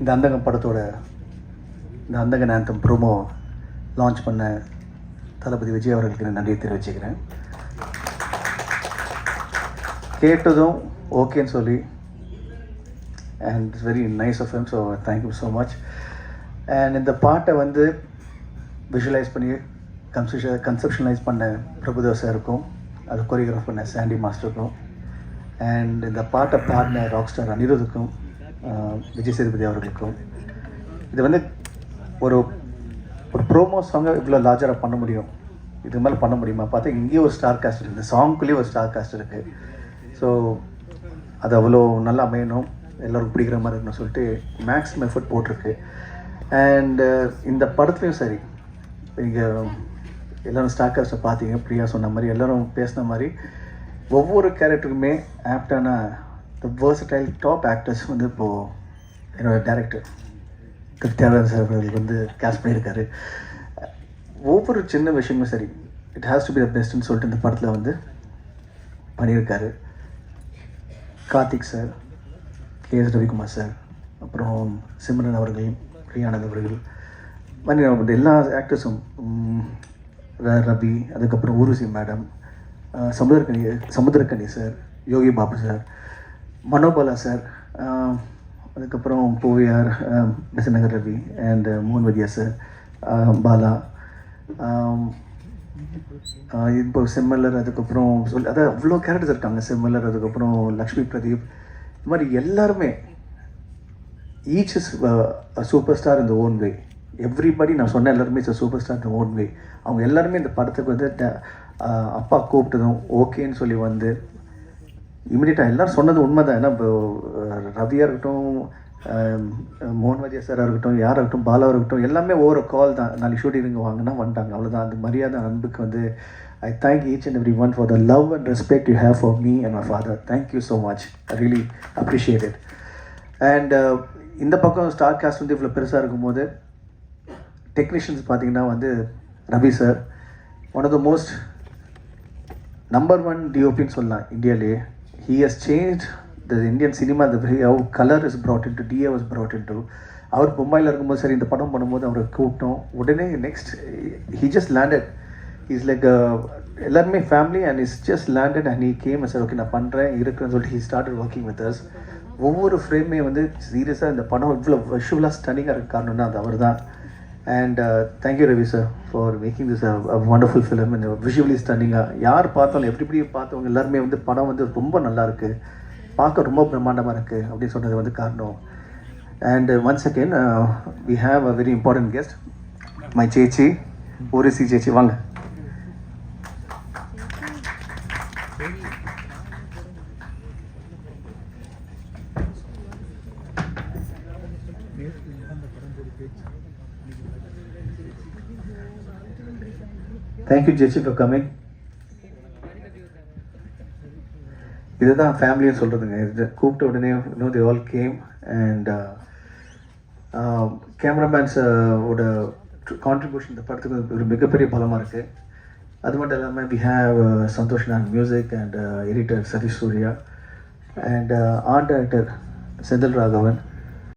இந்த அந்தகம் படத்தோட இந்த அந்தகன் ஆந்தம் ப்ரோமோ லான்ச் பண்ண தளபதி விஜய் அவர்களுக்கு நான் நன்றியை தெரிவிச்சுக்கிறேன். கேட்டதும் ஓகேன்னு சொல்லி and it's very nice of him so thank you so much and இந்த பாட்டை வந்து விஷுவலைஸ் பண்ணி கன்செப்ஷ கன்செப்ஷனலைஸ் பண்ண பிரபுதேவ் சாருக்கும் அது கொரியோகிராஃப் பண்ண சாண்டி மாஸ்டருக்கும் அண்ட் இந்த பாட்டை பாடின ராக் ஸ்டார் அனிருதுக்கும் விஜய் சேதுபதி அவர்களுக்கும். இது வந்து ஒரு ஒரு ப்ரோமோ சாங்கை இவ்வளோ லார்ஜராக பண்ண முடியும். இது மேலே பண்ண முடியுமா? பார்த்தா இங்கேயே ஒரு ஸ்டார் காஸ்ட் இருக்குது இந்த சாங்குள்ளேயே ஒரு ஸ்டார் காஸ்ட் இருக்குது ஸோ அது அவ்வளோ நல்லா அமையணும். எல்லோரும் பிடிக்கிற மாதிரி இருக்கணும்னு சொல்லிட்டு மேக்ஸிமம் எஃபர்ட் போட்டிருக்கு. அண்டு இந்த படத்துலையும் சரி. இங்கே எல்லோரும் ஸ்டார் காஸ்ட்டை பார்த்தீங்க. பிரியா சொன்ன மாதிரி எல்லோரும் பேசின மாதிரி ஒவ்வொரு கேரக்டருக்குமே ஆப்டான த வேர்சடைல் டாப் ஆக்டர்ஸ் வந்து இப்போது என்னோடய டேரக்டர் திரு சார் அவர்கள் வந்து கேஸ்ட் பண்ணியிருக்காரு. ஒவ்வொரு சின்ன விஷயமும் சரி it has to be the பெஸ்ட்னு சொல்லிட்டு இந்த படத்தில் வந்து பண்ணியிருக்காரு. Karthik sir K S Ravikumar sir அப்புறம் சிம்ரன் அவர்கள் பிரியானந்த் அவர்கள் மாதிரி எல்லா ஆக்டர்ஸும் ரவி அதுக்கப்புறம் Urvashi madam Samuthirakani Samuthirakani sir Yogi Babu sir Manobala sir அதுக்கப்புறம் பூவியார் பெசநகர் ரவி அண்ட் மோகன் வதியா சார் பாலா இப்போ செம்மல்லர் அதுக்கப்புறம் சொல்லி அதான் அவ்வளோ கேரக்டர்ஸ் இருக்காங்க செம்மல்லர் அதுக்கப்புறம் லக்ஷ்மி பிரதீப் இது மாதிரி எல்லாருமே ஈச் இஸ் சூப்பர் ஸ்டார் இந்த ஓன் வே எவ்ரிபடி நான் சொன்ன எல்லாருமே இஸ் சூப்பர் ஸ்டார் இந்த ஓன் வே அவங்க எல்லாருமே இந்த படத்துக்கு வந்து ட- அப்பா கூப்பிட்டதும் ஓகேன்னு சொல்லி வந்து இமிடியட்டாக எல்லோரும் சொன்னது உண்மைதான். ஏன்னா இப்போ ரவியாக இருக்கட்டும் ஆஹ், மோகன் சாராக இருக்கட்டும் யாராக இருக்கட்டும் பாலாவாக இருக்கட்டும் எல்லாமே ஒவ்வொரு கால் தான். நாளைக்கு ஷூட்டிங் வாங்கினா வந்துட்டாங்க. அவ்வளோதான் அந்த மரியாதை அன்புக்கு வந்து I thank each and every one for the love and respect you have for me and my father thank you so much I really appreciate it and இந்த பக்கம் ஸ்டார் காஸ்ட் வந்து இவ்வளோ பெருசாக இருக்கும்போது டெக்னீஷியன்ஸ் பார்த்தீங்கன்னா வந்து Ravi sir one of the most number one டிஓபின்னு சொல்லலாம் இந்தியாவிலேயே he has change the Indian cinema the way how colour is brought into DA was brought into. அவர் மும்பையில் இருக்கும்போது சரி இந்த படம் பண்ணும்போது அவரை கூப்பிட்டோம். உடனே next he just landed is like எல்லாருமே family and is just landed and he came sir okay நான் பண்ணுறேன் இருக்குன்னு சொல்லிட்டு he started working with us ஒவ்வொரு ஃப்ரேமே வந்து சீரியஸாக இந்த படம் இவ்வளோ விஷுவலாக ஸ்டனிங்காக இருக்க காரணம்னா அது அவர் தான் and thank you Ravi sir for making this wonderful film இந்த விஷுவலி ஸ்டன்னிங்காக யார் பார்த்தாலும் எப்படி எப்படி பார்த்தவங்க எல்லாருமே வந்து படம் வந்து ரொம்ப நல்லா இருக்குது பார்க்க ரொம்ப பிரம்மாண்டமாக இருக்குது அப்படின்னு சொன்னது வந்து காரணம். And once second we have a very important guest my சேச்சி ஓரிசி சேச்சி. வாங்க. தேங்க்யூ ஜெச்சி ஃபார் கமிங் இதுதான் ஃபேமிலின்னு சொல்கிறதுங்க இது கூப்பிட்ட உடனே no the all came and கேமராமேன்ஸோட contribution இந்த படத்துக்கு ஒரு மிகப்பெரிய பலமாக இருக்குது அது மட்டும் இல்லாமல் வி ஹேவ் சந்தோஷ் நான் music and editor Sathish Surya and art director Senthil Raghavan